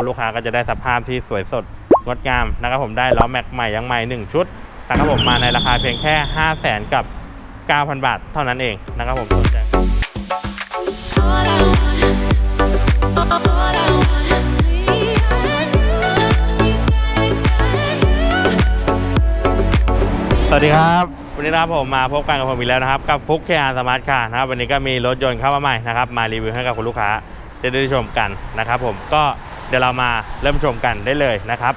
คุณลูกค้าก็จะได้สภาพที่สวยสดงดงามนะครับผมได้ล้อแม็กใหม่ยังใหม่ 1 ชุดนะครับผมมาในราคาเพียงแค่ 5 0 0แสนกับ 9,000 บาทเท่านั้นเองนะครับผมสนใจสวัสดีครับวันนี้นะครับผมมาพบกันกับผมอีกแล้วนะครับ กับฟุกเคอาสมาร์ทคาร์นะครับวันนี้ก็มีรถยนต์เข้ามาใหม่นะครับมารีวิวให้กับคุณลูกค้าได้ได้ชมกันนะครับผมก็ ดี๋ยวเรามาเริ่มชมกันได้เลยนะครับ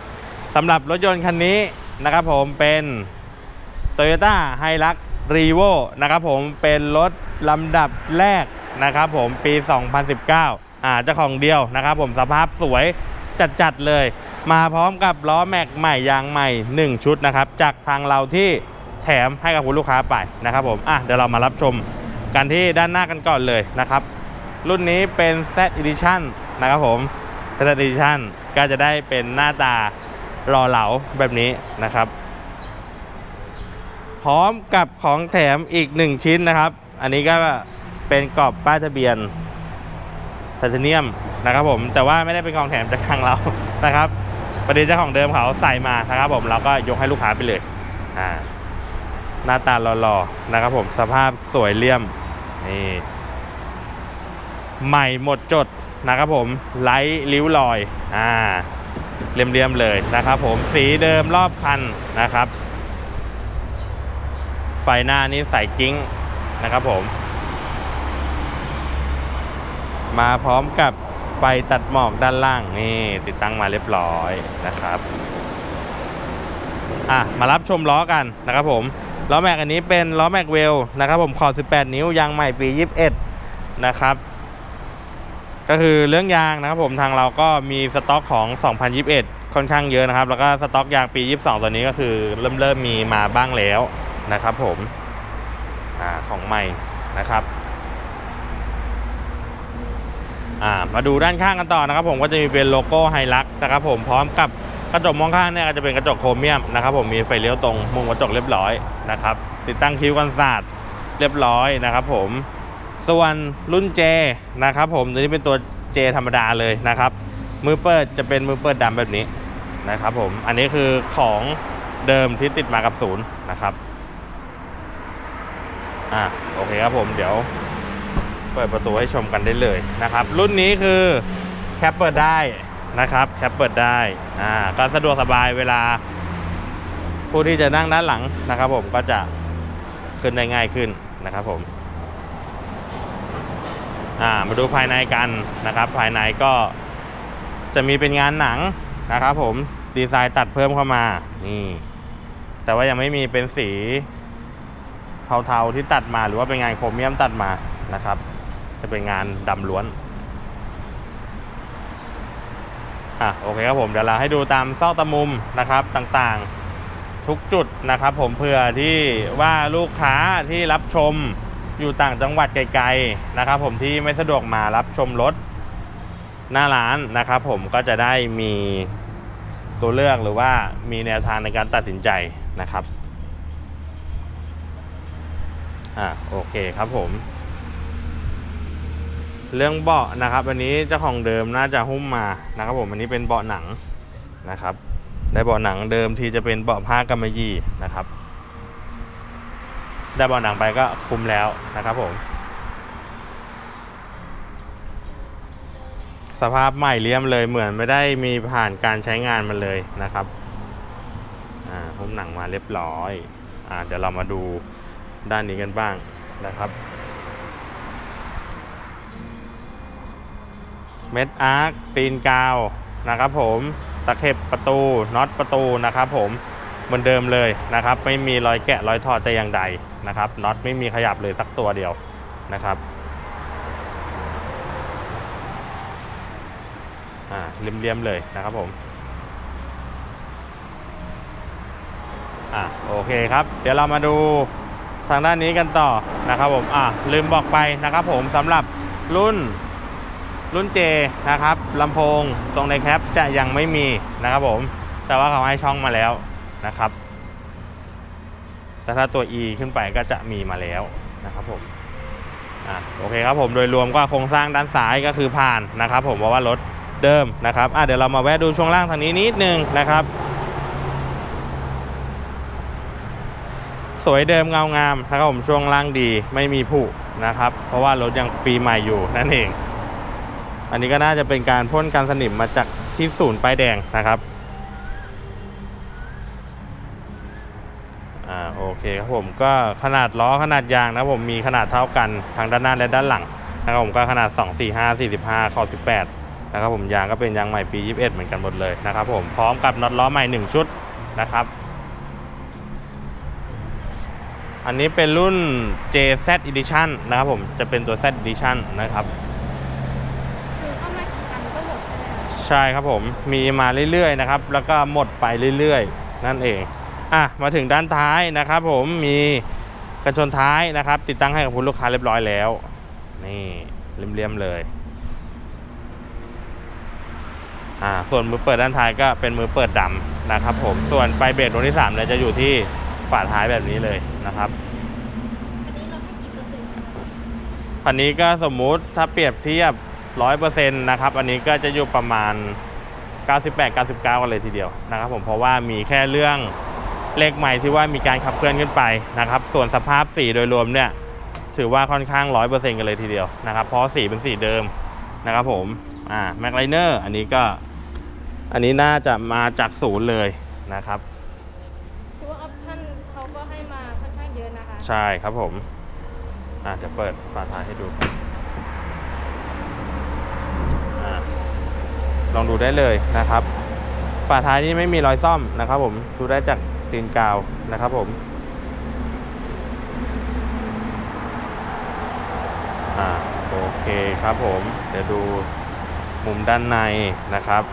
สำหรับรถยนต์คันนี้นะครับผมเป็น Toyota h i l u x r e v o นะครับผมเป็นรถลำดับแรกนะครับผมปี 2019 อ่าเจ้าของเดียวนะครับผมสภาพสวยจัดๆเลย มาพร้อมกับล้อแม็กใหม่ยางใหม่ 1 ชุดนะครับจากทางเราที่แถมให้กับคุณลูกค้าไปนะครับผมอะเดี๋ยวเรามารับชมกันที่ด้านหน้ากันก่อนเลยนะครับ รุ่นนี้เป็น Z Edition นะครับผม Z Edition ก็จะได้เป็นหน้าตารอเหลาแบบนี้นะครับ พร้อมกับของแถมอีก 1 ชิ้นนะครับ อันนี้ก็เป็นกรอบป้ายทะเบียนไทเทเนียมนะครับผมแต่ว่าไม่ได้เป็นของแถมจากทางเรานะครับประเด็นเจ้าของเดิมเขาใส่มานะครับผมเราก็ยกให้ลูกค้าไปเลยอ่าหน้าตาหล่อๆนะครับผมสภาพสวยเลี่ยมนี่ใหม่หมดจด นะครับผมไร้ริ้วรอยอ่าเลี่ยมๆเลยนะครับผมสีเดิมรอบคันนะครับ ไฟหน้านี้ใส่กิ้งนะครับผม มาพร้อมกับไฟตัดหมอกด้านล่างนี่ติดตั้งมาเรียบร้อยนะครับอะมารับชมล้อกันนะครับผมล้อแม็กอันนี้เป็นล้อแม็กเวลนะครับผมขอบ18 นิ้วยางใหม่ปี 21 นะครับ ก็คือเรื่องยางนะครับผมทางเราก็มีสต็อกของ 2021 ค่อนข้างเยอะนะครับ แล้วก็สต็อกยางปี 22 ตัวนี้ก็คือเริ่มเริ่มมีมาบ้างแล้วนะครับผมอ่าของใหม่นะครับอ่ามาดูด้านข้างกันต่อนะครับ ผมก็จะมีเป็นโลโก้ไฮลักนะครับผมพร้อมกับกระจกมองข้างเนี่ยก็จะเป็นกระจกโครเมียมนะครับ ผมมีไฟเลี้ยวตรงมุมกระจกเรียบร้อยนะครับ ติดตั้งคิ้วกันศาสตร์เรียบร้อยนะครับ ผม ส่วนรุ่นเจนะครับผมตัวนี้เป็นตัวเจธรรมดาเลยนะครับ มือเปิดจะเป็นมือเปิดดำแบบนี้นะครับผมอันนี้คือของเดิมที่ติดมากับศูนย์นะครับอะโอเคครับผมเดี๋ยวเปิดประตูให้ชมกันได้เลยนะครับ รุ่นนี้คือแคปเปิดได้นะครับแคปเปิดได้อ่าก็สะดวกสบายเวลา ผู้ที่จะนั่งด้านหลังนะครับ ผมก็จะขึ้นได้ง่ายขึ้นนะครับผม อ่ามาดูภายในกันนะครับ ภายในก็จะมีเป็นงานหนังนะครับ ผมดีไซน์ตัดเพิ่มเข้ามานี่แต่ว่ายังไม่มีเป็นสีเทาๆที่ตัดมาหรือว่าเป็นงานโครเมียมตัดมานะครับ จะเป็นงานดำล้วนอะโอเคครับผมเดี๋ยวเราให้ดูตามซอกตะมุมนะครับต่างๆ ทุกจุดนะครับ ผมเพื่อที่ว่าลูกค้าที่รับชม อยู่ต่างจังหวัดไกลๆนะครับ ผมที่ไม่สะดวกมารับชมรถหน้าร้านนะครับ ผมก็จะได้มีตัวเลือกหรือว่ามีแนวทางในการตัดสินใจนะครับอ่าโอเคครับผม เรื่องเบาะนะครับ อันนี้เจ้าของเดิมน่าจะหุ้มมานะครับ ผมอันนี้เป็นเบาะหนังนะครับ ได้เบาะหนังเดิมทีจะเป็นเบาะผ้ากำมะหยี่นะครับ ได้บาะหนังไปก็คุ้มแล้วนะครับผม สภาพใหม่เลี่ยมเลยเหมือนไม่ได้มีผ่านการใช้งานมันเลยนะครับอ่าหุ้มหนังมาเรียบร้อยอ่าเดี๋ยวเรามาดูด้านนี้กันบ้างนะครับ เม็ดอาร์คตีนกาวนะครับผมตะเข็บประตูน็อตประตูนะครับผม เหมือนเดิมเลยนะครับ ไม่มีรอยแกะรอยถอดแต่อย่างใดนะครับน็อตไม่มีขยับเลยสักตัวเดียวนะครับอ่าเลี่ยมๆเลยนะครับผมอะโอเคครับ เดี๋ยวเรามาดูทางด้านนี้กันต่อนะครับผมอะลืมบอกไปนะครับผมสำหรับรุ่นรุ่น J นะครับลำโพงตรงในแคปจะยังไม่มีนะครับผม แต่ว่าเขาให้ช่องมาแล้ว นะครับ แต่ถ้าตัว E ขึ้นไปก็จะมีมาแล้วนะครับผมอะโอเคครับผมโดยรวมก็โครงสร้างด้านซ้ายก็คือผ่านนะครับ ผมเพราะว่ารถเดิมนะครับอะเดี๋ยวเรามาแวะดูช่วงล่างทางนี้นิดนึงนะครับ สวยเดิมเงางามนะครับผมช่วงล่างดีไม่มีผุนะครับ เพราะว่ารถยังปีใหม่อยู่นั่นเอง อันนี้ก็น่าจะเป็นการพ่นการสนิมมาจากที่ศูนย์ป้ายแดงนะครับอ่าโอ เคครับผมก็ขนาดล้อขนาดยางนะครับผมมีขนาดเท่ากันทั้งด้านหน้าและด้านหลังนะครับผมก็ขนาด 2 4 5 45ข้อ18นะครับผมยางก็เป็นยางใหม่ปี 21 เหมือนกันหมดเลยนะครับผมพร้อมกับน็อตล้อใหม่ 1 ชุดนะครับ อันนี้เป็นรุ่น JZ Edition นะครับผมจะเป็นตัว Z Edition นะครับคือเข้ามากี่อันก็หมดใช่ไหมคะใช่ครับผมมีมาเรื่อยๆนะครับแล้วก็หมดไปเรื่อยๆ นั่นเอง อะมาถึงด้านท้ายนะครับ ผมมีกันชนท้ายนะครับ ติดตั้งให้กับคุณลูกค้าเรียบร้อยแล้ว นี่เรียมๆเลยอ่าส่วนมือเปิดด้านท้ายก็เป็นมือเปิดดำนะครับ ผมส่วนไฟเบรกตัวที่3เนี่ยจะอยู่ที่ฝาท้ายแบบนี้เลยนะครับอันนี้เราให้กี่เปอร์เซ็นต์คะอันนี้ก็สมมุติถ้าเปรียบเทียบ100%นะครับ อันนี้ก็จะอยู่ประมาณ 98 99 กันเลยทีเดียวนะครับ ผมเพราะว่ามีแค่เรื่อง เลขใหม่ที่ว่ามีการขับเคลื่อนขึ้นไปนะครับ ส่วนสภาพสีโดยรวมเนี่ยถือว่าค่อนข้าง100%กันเลยทีเดียวนะครับ เพราะสีเป็นสีเดิมนะครับผมอ่าแม็กไลเนอร์อันนี้ก็ อันนี้น่าจะมาจากศูนย์เลยนะครับถือว่าออปชั่นเขาก็ให้มาค่อนข้างเยอะนะคะ ใช่ครับผมอ่าจะเปิดฝาท้ายให้ดูอ่าลองดูได้เลยนะครับฝาท้ายนี้ไม่มีรอยซ่อมนะครับผมดูได้จาก ตีนกาวนะครับผมอ่าโอเคครับผมเดี๋ยวดูมุมด้านในนะครับ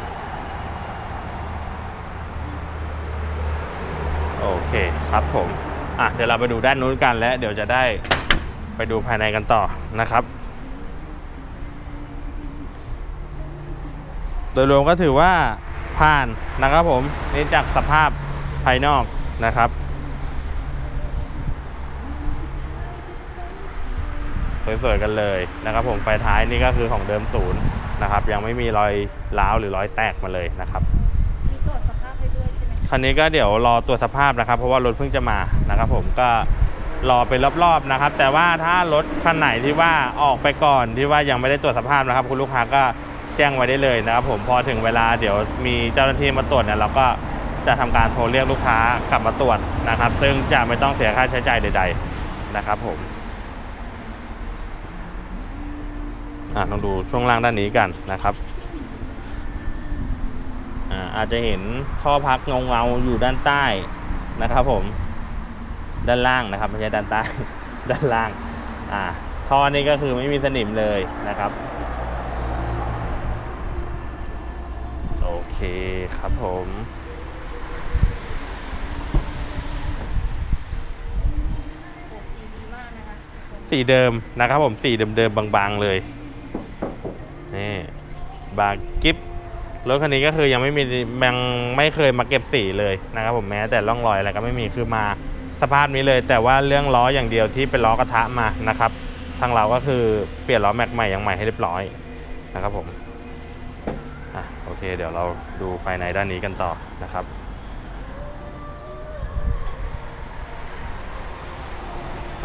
โอเคครับผมอะเดี๋ยวเราไปดูด้านนู้นกันแล้วเดี๋ยวจะได้ไปดูภายในกันต่อนะครับ โดยรวมก็ถือว่าผ่านนะครับผมนี่จากสภาพ ภายนอกนะครับสวยๆกันเลยนะครับผมไฟท้ายนี่ก็คือของเดิมศูนย์นะครับ ยังไม่มีรอยร้าวหรือรอยแตกมาเลยนะครับมีตรวจสภาพให้ด้วยใช่ไหมคะคันนี้ก็เดี๋ยวรอตรวจสภาพนะครับ เพราะว่ารถเพิ่งจะมานะครับ ผมก็รอเป็นรอบๆนะครับ แต่ว่าถ้ารถคันไหนที่ว่าออกไปก่อนที่ว่ายังไม่ได้ตรวจสภาพนะครับ คุณลูกค้าก็แจ้งไว้ได้เลยนะครับ ผมพอถึงเวลาเดี๋ยวมีเจ้าหน้าที่มาตรวจเนี่ยเราก็ จะทำการโทรเรียกลูกค้ากลับมาตรวจนะครับ ซึ่งจะไม่ต้องเสียค่าใช้จ่ายใด ๆ นะครับผมอะลองดูช่วงล่างด้านนี้กันนะครับอ่าอาจจะเห็นท่อพักเงาเงาอยู่ด้านใต้นะครับผมด้านล่างนะครับไม่ใช่ด้านใต้ด้านล่างอ่าท่อนี้ก็คือไม่มีสนิมเลยนะครับโอเคครับผม สีเดิมนะครับผมสีเดิมๆบางๆเลยนี่บางกิฟรถคันนี้ก็คือยังไม่มียังไม่เคยมาเก็บสีเลยนะครับผมแม้แต่ร่องรอยอะไรก็ไม่มีคือมาสภาพนี้เลย แต่ว่าเรื่องล้ออย่างเดียวที่เป็นล้อกระทะมานะครับ ทางเราก็คือเปลี่ยนล้อแม็กใหม่อย่างใหม่ให้เรียบร้อยนะครับผมอะโอเค เดี๋ยวเราดูภายในด้านนี้กันต่อนะครับ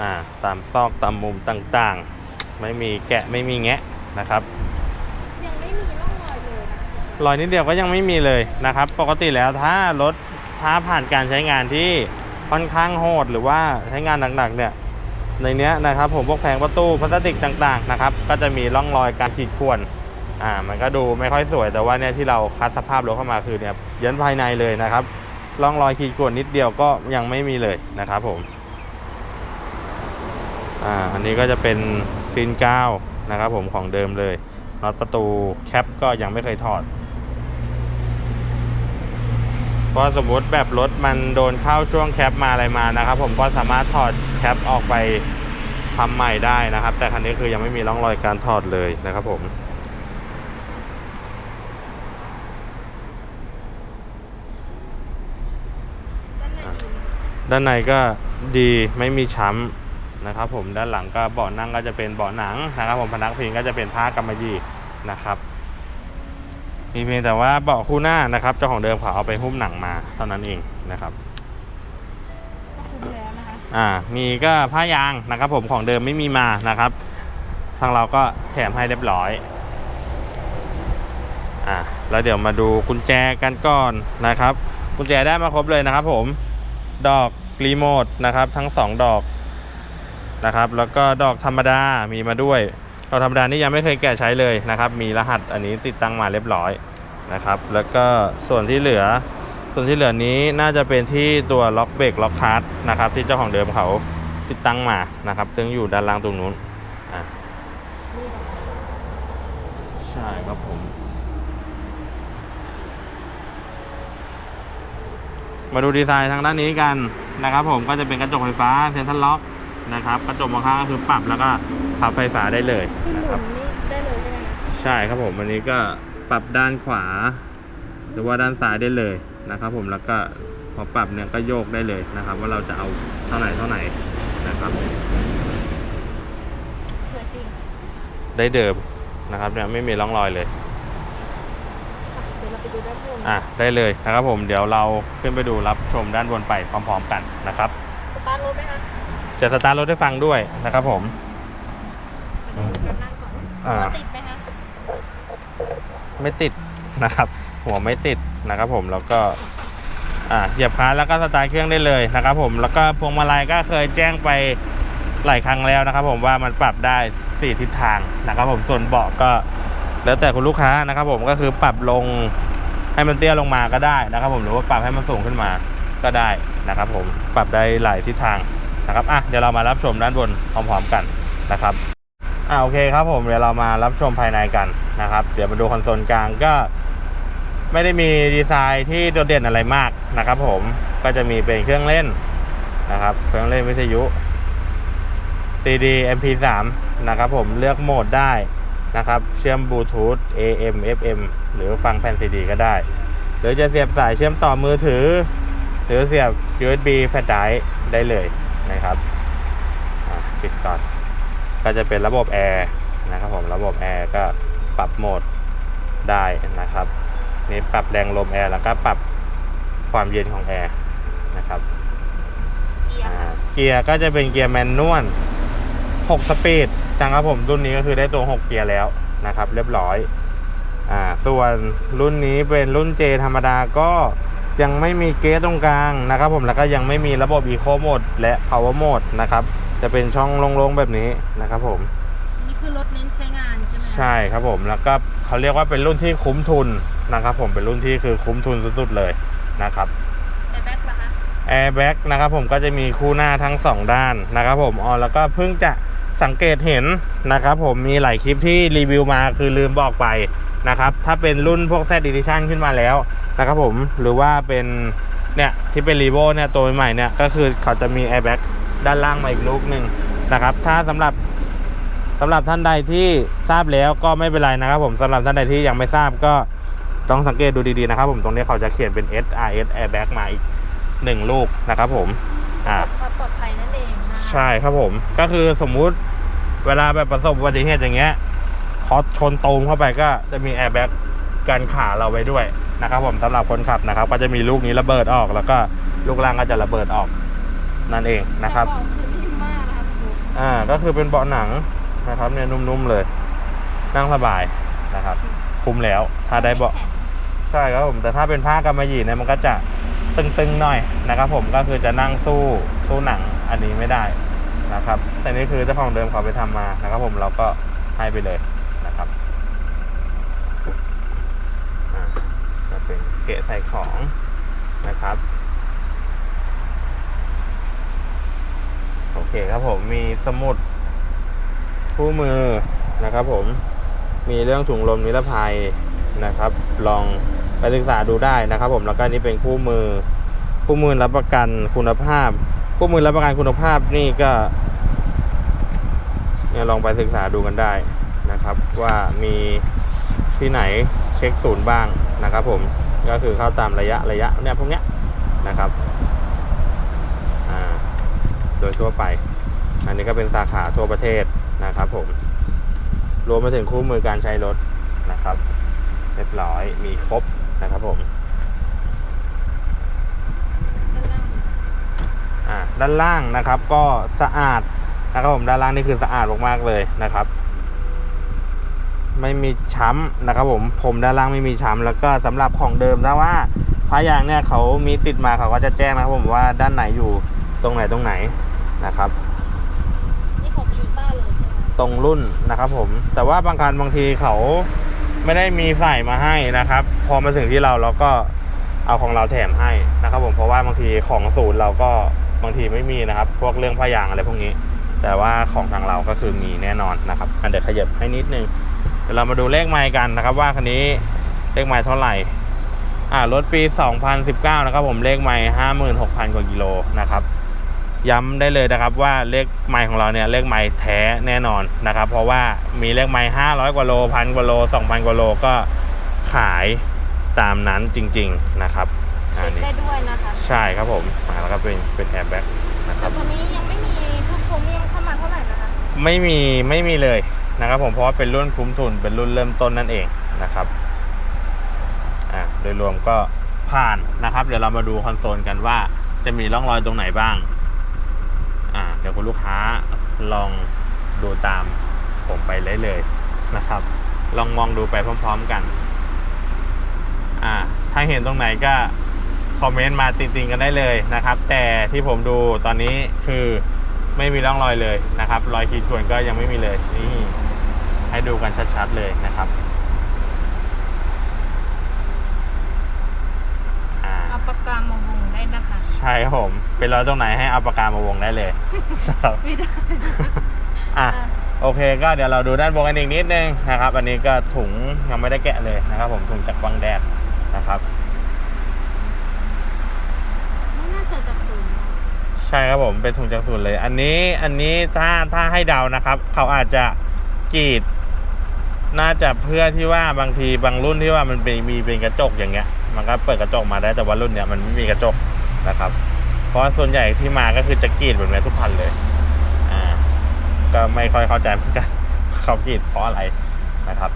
อ่าตามซอกตามมุมต่างๆ ไม่มีแกะไม่มีแงะนะครับ ยังไม่มีร่องรอยเลยนะรอยนิดเดียวก็ยังไม่มีเลยนะครับ ปกติแล้วถ้ารถถ้าผ่านการใช้งานที่ค่อนข้างโหดหรือว่าใช้งานหนักๆเนี่ยในเนี้ยนะครับผมพวกแผงประตูพลาสติกต่างๆนะครับ ก็จะมีร่องรอยการขีดข่วนอ่ามันก็ดูไม่ค่อยสวยแต่ว่าเนี่ยที่เราคัดสภาพรถเข้ามาคือเนี่ยเยันภายในเลยนะครับร่องรอยขีดข่วนนิดเดียวก็ยังไม่มีเลยนะครับผม อ่าอันนี้ก็จะเป็นฟินกาวนะครับผมของเดิมเลยน็อตประตูแคปก็ยังไม่เคยถอดเพราะสมมุติแบบรถมันโดนเข้าช่วงแคปมาอะไรมานะครับ ผมก็สามารถถอดแคปออกไปทำใหม่ได้นะครับ แต่คันนี้คือยังไม่มีร่องรอยการถอดเลยนะครับผมด้านในดีไหมด้านในก็ดีไม่มีช้ำ นะครับผมด้านหลังก็เบาะนั่งก็จะเป็นเบาะหนังนะครับผมพนักพิงก็จะเป็นผ้ากำมะหยี่นะครับ มีเพียงแต่ว่าเบาะคู่หน้านะครับเจ้าของเดิมเขาเอาไปหุ้มหนังมาเท่านั้นเองนะครับก็คุ้มแล้วนะคะอ่ามีก็ผ้ายางนะครับผมของเดิมไม่มีมานะครับ ทางเราก็แถมให้เรียบร้อยอ่าแล้วเดี๋ยวมาดูกุญแจกันก่อนนะครับ กุญแจได้มาครบเลยนะครับผมดอกรีโมทนะครับทั้งสองดอก นะครับ แล้วก็ดอกธรรมดามีมาด้วย ดอกธรรมดานี่ยังไม่เคยแกะใช้เลยนะครับ มีรหัสอันนี้ติดตั้งมาเรียบร้อยนะครับ แล้วก็ส่วนที่เหลือ ส่วนที่เหลือนี้น่าจะเป็นที่ตัวล็อกเบรกล็อกคาร์ดนะครับที่เจ้าของเดิมเขาติดตั้งมานะครับ ซึ่งอยู่ด้านล่างตรงนู้นอะใช่ครับผมมาดูดีไซน์ทางด้านนี้กันนะครับผมก็จะเป็นกระจกไฟฟ้าเซ็นทรัลล็อก นะครับกระจกมองข้างก็คือปรับแล้วก็พับไฟฟ้าได้เลยคือหนะคมุรับนนี่ได้เลยใช่ไหมคะใช่ครับผมอันนี้ก็ปรับด้านขวา หรือว่าด้านซ้ายได้เลยนะครับผมแล้วก็พอปรับเนี่ยก็โยกได้เลยนะครับ ว่าเราจะเอาเท่าไหร่เท่าไหร่นะครับ สวยจริงได้เดิมนะครับเนี่ยไม่มีร่องรอยเลยค่ะเดี๋ยวเราไปดูด้านบนอะได้เลยนะครับผมเดี๋ยวเราขึ้นไปดูรับชมด้านบนไปพร้อม ๆ กันนะครับ สตาร์ทรถไหมคะ จะสตาร์ทรถให้ฟังด้วยนะครับผมเดี๋ยวดูกันนั่งก่อนอ่าว่าติดไหมคะไม่ติดนะครับ หัวไม่ติดนะครับผมแล้วก็อ่าเหยียบคลันแล้วก็สตาร์ทเครื่องได้เลยนะครับผมแล้วก็พวงมาลัยก็เคยแจ้งไปหลายครั้งแล้วนะครับ ผมว่ามันปรับได้สี่ทิศทางนะครับ ผมส่วนเบาะก็แล้วแต่คุณลูกค้านะครับ ผมก็คือปรับลงให้มันเตี้ยลงมาก็ได้นะครับ ผมหรือว่าปรับให้มันสูงขึ้นมาก็ได้นะครับ ผมปรับได้หลายทิศทาง นะครับอะเดี๋ยวเรามารับชมด้านบนพร้อมๆกันนะครับอ่าโอเคครับผมเดี๋ยวเรามารับชมภายในกันนะครับ เดี๋ยวมาดูคอนโซลกลางก็ไม่ได้มีดีไซน์ที่โดดเด่นอะไรมากนะครับ ผมก็จะมีเป็นเครื่องเล่นนะครับ เครื่องเล่นวิทยุ CD MP3 นะครับผมเลือกโหมดได้นะครับ เชื่อมบลูทูธ AM FM หรือฟังแผ่นซีดีก็ได้ หรือจะเสียบสายเชื่อมต่อมือถือ หรือเสียบ USB แฟลชไดร์ได้เลย นะครับอะปิดก่อน ก็จะเป็นระบบแอร์นะครับผมระบบแอร์ก็ปรับโหมดได้นะครับ นี่ปรับแรงลมแอร์แล้วก็ปรับความเย็นของแอร์นะครับเกียร์อ่าเกียร์ก็จะเป็นเกียร์แมนนวล6 สปีดนะครับผมรุ่นนี้ก็คือได้ตัว 6 เกียร์แล้วนะครับ เรียบร้อยอ่าส่วนรุ่นนี้เป็นรุ่น J ธรรมดาก็ ยังไม่มีเกสตรงกลางนะครับผมแล้วก็ยังไม่มีระบบ Eco Mode และ Power Mode นะครับ จะเป็นช่องโล่งๆแบบนี้นะครับผมนี่คือรถเน้นใช้งานใช่ไหมคะใช่ครับผมแล้วก็เขาเรียกว่าเป็นรุ่นที่คุ้มทุนนะครับผมเป็นรุ่นที่คือคุ้มทุนสุดๆเลยนะครับแอร์แบ็กล่ะคะแอร์แบ็กนะครับผมก็จะมีคู่หน้าทั้ง 2 ด้านนะครับผมอ๋อแล้วก็เพิ่งจะสังเกตเห็นนะครับผมมีหลายคลิปที่รีวิวมาคือลืมบอกไป นะครับถ้าเป็นรุ่นพวก Z Edition ขึ้นมาแล้วนะครับผมหรือว่าเป็นเนี่ยที่เป็นรีโวเนี่ยตัวใหม่เนี่ยก็คือเขาจะมีแอร์แบ็กด้านล่างมาอีกลูกหนึ่งนะครับถ้าสำหรับสำหรับท่านใดที่ทราบแล้วก็ไม่เป็นไรนะครับผมสำหรับท่านใดที่ยังไม่ทราบก็ต้องสังเกตดูดีๆนะครับผมตรงนี้เขาจะเขียนเป็น SRS Airbag มาอีกหนึ่งลูกนะครับผมอ่าความปลอดภัยนั่นเองนะคะใช่ครับผม ก็คือสมมุติเวลาแบบประสบอุบัติเหตุอย่างเงี้ย พอชนตูมเข้าไปก็จะมีแอร์แบ็กกันขาเราไว้ด้วยนะครับผมสำหรับคนขับนะครับ ก็จะมีลูกนี้ระเบิดออกแล้วก็ลูกล่างก็จะระเบิดออกนั่นเองนะครับแต่เบาะคือนิ่มมากนะคะคุณครูอ่าก็คือเป็นเบาะหนังนะครับเนี่ยนุ่มๆเลย นั่งสบายนะครับ คุ้มแล้วถ้าได้เบาะใช่ครับผมแต่ถ้าเป็นผ้ากำมะหยี่เนี่ยมันก็จะตึงๆหน่อยนะครับ ผมก็คือจะนั่งสู้สู้หนังอันนี้ไม่ได้นะครับ แต่นี่คือเจ้าของเดิมเขาไปทำมานะครับ ผมเราก็ให้ไปเลยนะครับอ่าก็ เป็นเกะใส่ของนะครับ โอเคครับผมมีสมุดคู่มือนะครับผมมีเรื่องถุงลมนิรภัยนะครับ ลองไปศึกษาดูได้นะครับผมแล้วก็นี่เป็นคู่มือคู่มือรับประกันคุณภาพ คู่มือรับประกันคุณภาพนี่ก็เนี่ยลองไปศึกษาดูกันได้นะครับ ว่ามีที่ไหนเช็คศูนย์บ้าง นะครับผมก็คือเข้าตามระยะระยะเนี่ยพวกเนี้ยนะครับโดยทั่วไป อันนี้ก็เป็นสาขาทั่วประเทศนะครับผมรวมมาถึงคู่มือการใช้รถนะครับเรียบร้อยมีครบนะครับผมด้านล่างนะครับก็สะอาดนะครับผมด้านล่างนี่คือสะอาดมากๆเลยนะครับ ไม่มีช้ำนะครับผมผมด้านล่างไม่มีช้ำแล้วก็สำหรับของเดิมถ้าว่าพายางเนี่ยเขามีติดมาเขาก็จะแจ้งนะครับผมว่าด้านไหนอยู่ตรงไหนตรงไหนนะครับนี่ของโตโยต้าเลยตรงรุ่นนะครับผมแต่ว่าบางคันบางทีเขาไม่ได้มีใส่มาให้นะครับ พอมาถึงที่เราเราก็เอาของเราแถมให้นะครับผมเพราะว่าบางทีของศูนย์เราก็บางทีไม่มีนะครับ พวกเรื่องผ้ายางอะไรพวกนี้ แต่ว่าของทางเราก็คือมีแน่นอนนะครับอันเดี๋ยวขยับให้นิดนึง ดี๋ยวเรามาดูเลขไมล์กันนะครับ ว่าคันนี้เลขไมล์เท่าไหร่ อ่ารถปี 2019 นะครับ ผมเลขไมล์56,000 กว่ากิโลนะครับ ย้ำได้เลยนะครับว่าเลขไมล์ของเราเนี่ยเลขไมล์แท้แน่นอนนะครับ เพราะว่ามีเลขไมล์500 กว่าโลพันกว่าโล 2,000 กว่าโลก็ขายตามนั้นจริง ๆนะครับเช็อันคนี้ได้ด้วยนะคะใช่ครับผมมาแล้วก็เป็นเป็นแอร์แบ็กนะคแต่รับตัวนี้ยังไม่มีทุกโครเมียมเข้ามาเท่าไหร่นะคะไม่มีไม่มีเลย นะครับผมเพราะว่าเป็นรุ่นคุ้มทุนเป็นรุ่นเริ่มต้นนั่นเองนะครับอ่าโดยรวมก็ผ่านนะครับ เดี๋ยวเรามาดูคอนโซลกันว่าจะมีร่องรอยตรงไหนบ้างอ่าเดี๋ยวคุณลูกค้าลองดูตามผมไปเลยเลยนะครับ ลองมองดูไปพร้อม ๆกันอ่าถ้าเห็นตรงไหนก็คอมเมนต์มาติดๆกันได้เลยนะครับ แต่ที่ผมดูตอนนี้คือไม่มีร่องรอยเลยนะครับ รอยขีดข่วนก็ยังไม่มีเลยนี่ ให้ดูกันชัดๆเลยนะครับอ่าเอาปากกามาวงได้นะคะ ใช่ครับผมเป็นรอยตรงไหนให้เอาปากกามาวงได้เลยครับไม่ได้อะโอเคก็เดี๋ยวเราดูด้านบนกันอีกนิดนึงนะครับ อันนี้ก็ถุงยังไม่ได้แกะเลยนะครับ ผมถุงจากบังแดดนะครับไม่น่าจะจากศูนย์นะใช่ครับผมเป็นถุงจากศูนย์เลย อันนี้อันนี้ถ้าถ้าให้เดานะครับ เขาอาจจะกรีด น่าจะเพื่อที่ว่าบางทีบางรุ่นที่ว่ามันเป็นมีเป็นกระจกอย่างเงี้ย มันก็เปิดกระจกมาได้แต่ว่ารุ่นเนี้ยมันไม่มีกระจกนะครับ เพราะส่วนใหญ่ที่มาก็คือจะกรีดแบบนี้ทุกคันเลย อ่า ก็ไม่ค่อยเข้าใจเหมือนกันเขากรีดเพราะอะไรนะครับ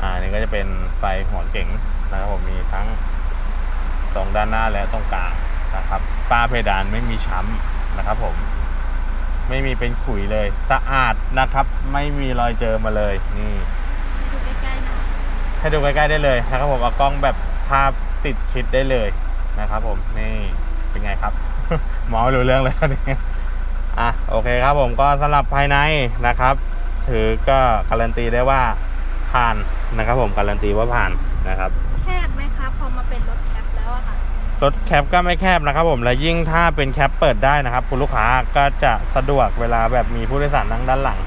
อ่านี่ก็จะเป็นไฟหัวเก๋งนะครับผมมีทั้งตรงด้านหน้าและตรงกลางนะครับฝ้าเพดานไม่มีช้ำนะครับ ผม ไม่มีเป็นขุยเลยสะอาดนะครับ ไม่มีรอยเจอมาเลยนี่ ดูใกล้ๆหน่อย ให้ดูใกล้ๆได้เลยนะครับผมเอากล้องแบบภาพติดชิดได้เลยนะครับผมนี่เป็นไงครับหมอไม่รู้เรื่องเลยนี่อะโอเคครับผมก็สำหรับภายในนะครับ ถือก็การันตีได้ว่าผ่านนะครับผมการันตีว่าผ่านนะครับ แคบไหมคะพอมาเป็นรถแคปแล้วอะค่ะ รถแคปก็ไม่แคบนะครับผมและยิ่งถ้าเป็นแคปเปิดได้นะครับ คุณลูกค้าก็จะสะดวกเวลาแบบมีผู้โดยสารนั่งด้านหลัง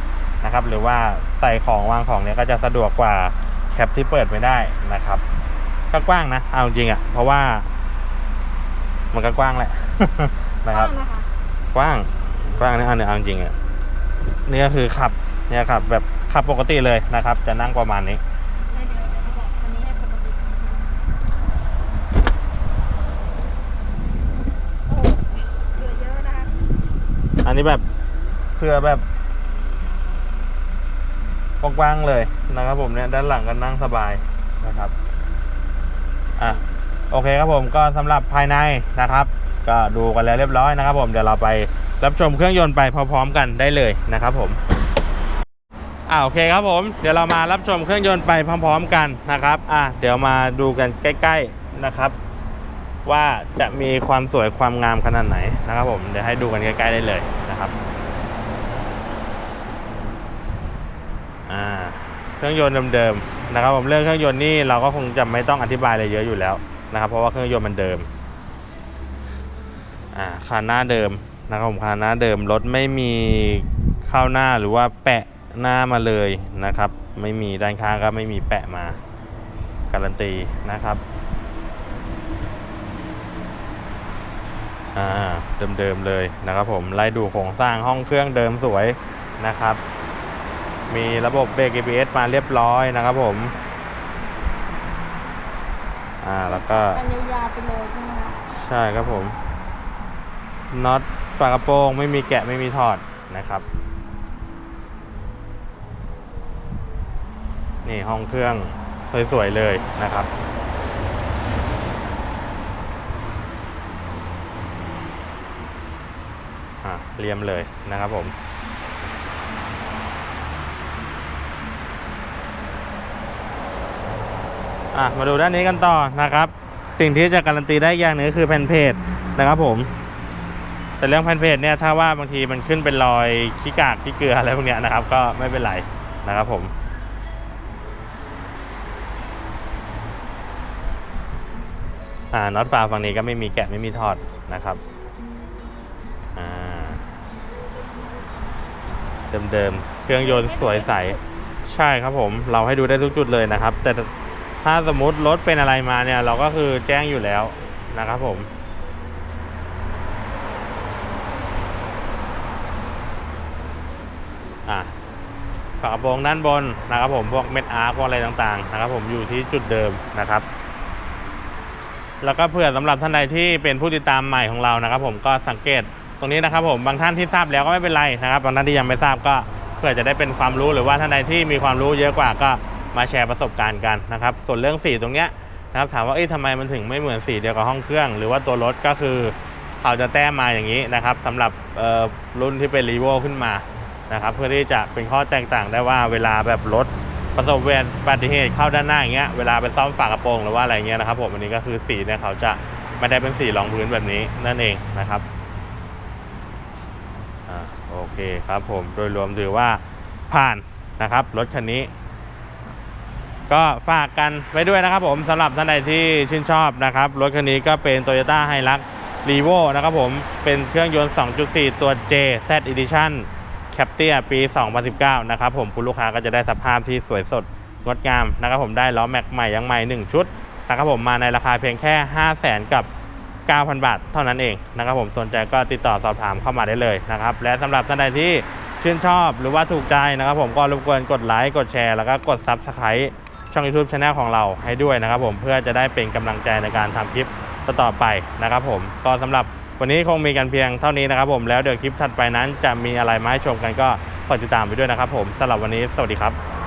นะครับ หรือว่าใส่ของวางของเนี่ยก็จะสะดวกกว่าแคปที่เปิดไม่ได้นะครับก็กว้างนะเอาจริงอะ่ะ เพราะว่า มันก็กว้างแหละนะครับ กว้างนะคะกว้างกว้างนะอันนี้เอาจริงๆอะนี่ก็คือขับเนี่ยขับ แบบขับปกติเลยนะครับ จะนั่งประมาณนี้ได้เดี๋ยวเดี๋ยวเขาบอกอันนี้ให้ปกติโอ้เหลือเยอะนะคะอันนี้แบบเพื่อแบบ กว้างๆเลยนะครับผมเนี่ยด้านหลังก็นั่งสบายนะครับอะโอเคครับผมก็สำหรับภายในนะครับ ก็ดูกันแล้วเรียบร้อยนะครับ ผมเดี๋ยวเราไปรับชมเครื่องยนต์ไปพร้อมๆกันได้เลยนะครับผมอ่าโอเคครับผมเดี๋ยวเรามารับชมเครื่องยนต์ไปพร้อม ๆ กันนะครับอะเดี๋ยวมาดูกันใกล้ ๆนะครับ ว่าจะมีความสวยความงามขนาดไหนนะครับผมเดี๋ยวให้ดูกันใกล้ๆได้เลยนะครับ อ่า เครื่องยนต์เดิมๆนะครับผมเรื่องเครื่องยนต์นี่เราก็คงจะไม่ต้องอธิบายอะไรเยอะอยู่แล้วนะครับเพราะว่าเครื่องยนต์มันเดิมอ่าคันหน้าเดิมนะครับผมคันหน้าเดิมรถไม่มีเข้าหน้าหรือว่าแปะหน้ามาเลยนะครับ ไม่มีด้านข้างก็ไม่มีแปะมาการันตีนะครับเดิมๆเลยนะครับผมไล่ดูโครงสร้างห้องเครื่องเดิมสวยนะครับ มีระบบเบรก ABS มาเรียบร้อยนะครับผม อ่าแล้วก็กันยาวๆไปเลยใช่ไหมคะใช่ครับผมน็อตฝากระโปรงไม่มีแกะไม่มีถอดนะครับ นี่ห้องเครื่องสวยๆเลยนะครับอะเรียมเลยนะครับผม อะมาดูด้านนี้กันต่อนะครับ สิ่งที่จะการันตีได้อย่างหนึ่งก็คือแผ่นเพจนะครับผม แต่เรื่องแผ่นเพจเนี่ยถ้าว่าบางทีมันขึ้นเป็นรอยขี้กากขี้เกลืออะไรพวกเนี้ยนะครับ ก็ไม่เป็นไรนะครับผมอ่าน็อตฝาฝั่งนี้ก็ไม่มีแกะไม่มีทอดนะครับอ่าเดิมๆเครื่องยนต์สวยใสใช่ครับผม เราให้ดูได้ทุกจุดเลยนะครับ แต่ ถ้าสมมติรถเป็นอะไรมาเนี่ย เราก็คือแจ้งอยู่แล้วนะครับผมอะฝากระโปรงด้านบนนะครับผมพวกเม็ดอาร์พวกอะไรต่างๆนะครับผมอยู่ที่จุดเดิมนะครับ แล้วก็เผื่อสำหรับท่านใดที่เป็นผู้ติดตามใหม่ของเรานะครับ ผมก็สังเกตตรงนี้นะครับ ผมบางท่านที่ทราบแล้วก็ไม่เป็นไรนะครับบางท่านที่ยังไม่ทราบก็เพื่อจะได้เป็นความรู้หรือว่าท่านใดที่มีความรู้เยอะกว่าก็ มาแชร์ประสบการณ์กันนะครับ ส่วนเรื่องสีตรงเนี้ยนะครับถามว่าเอ๊ะทำไมมันถึงไม่เหมือนสีเดียวกับห้องเครื่อง หรือว่าตัวรถก็คือเขาจะแต้มมาอย่างนี้นะครับสำหรับรุ่นที่เป็นรีโวขึ้นมานะครับ เพื่อที่จะเป็นข้อแตกต่างได้ว่าเวลาแบบรถประสบอุบัติเหตุเข้าด้านหน้าอย่างเงี้ยเวลาไปซ่อมฝากระโปรงหรือว่าอะไรเงี้ยนะครับผมอันนี้ก็คือสีเนี่ยเขาจะไม่ได้เป็นสีรองพื้นแบบนี้นั่นเองนะครับอ่าโอเคครับผมโดยรวมถือว่าผ่านนะครับรถคันนี้ ก็ฝากกันไว้ด้วยนะครับผมสำหรับท่านใดที่ชื่นชอบนะครับ รถคันนี้ก็เป็น Toyota h i l u x r e v o นะครับผมเป็นเครื่องยนต์ 2.4 ตัว J Z Edition แคปเตียปี 2019 นะครับผมคุณลูกค้าก็จะได้สภาพที่สวยสดงดงามนะครับผมได้ล้อแม็กใหม่ยังใหม่ 1 ชุดนะครับผมมาในราคาเพียงแค่ 5 0 0 0 0 0กับ 9,000 บาท เท่านั้นเองนะครับผมสนใจก็ติดต่อสอบถามเข้ามาได้เลยนะครับและสำหรับท่านใดที่ชื่นชอบหรือว่าถูกใจนะครับผมก็รบกวนกดไลค์กดแชร์แล้วก็กด Subscribe ช่อง YouTube Channel ของเราให้ด้วยนะครับผมเพื่อจะได้เป็นกำลังใจในการทำคลิปต่อไปนะครับผมก็สำหรับวันนี้คงมีกันเพียงเท่านี้นะครับผมแล้วเดี๋ยวคลิปถัดไปนั้นจะมีอะไรมาให้ชมกันก็ฝากติดตามไปด้วยนะครับผมสำหรับวันนี้สวัสดีครับ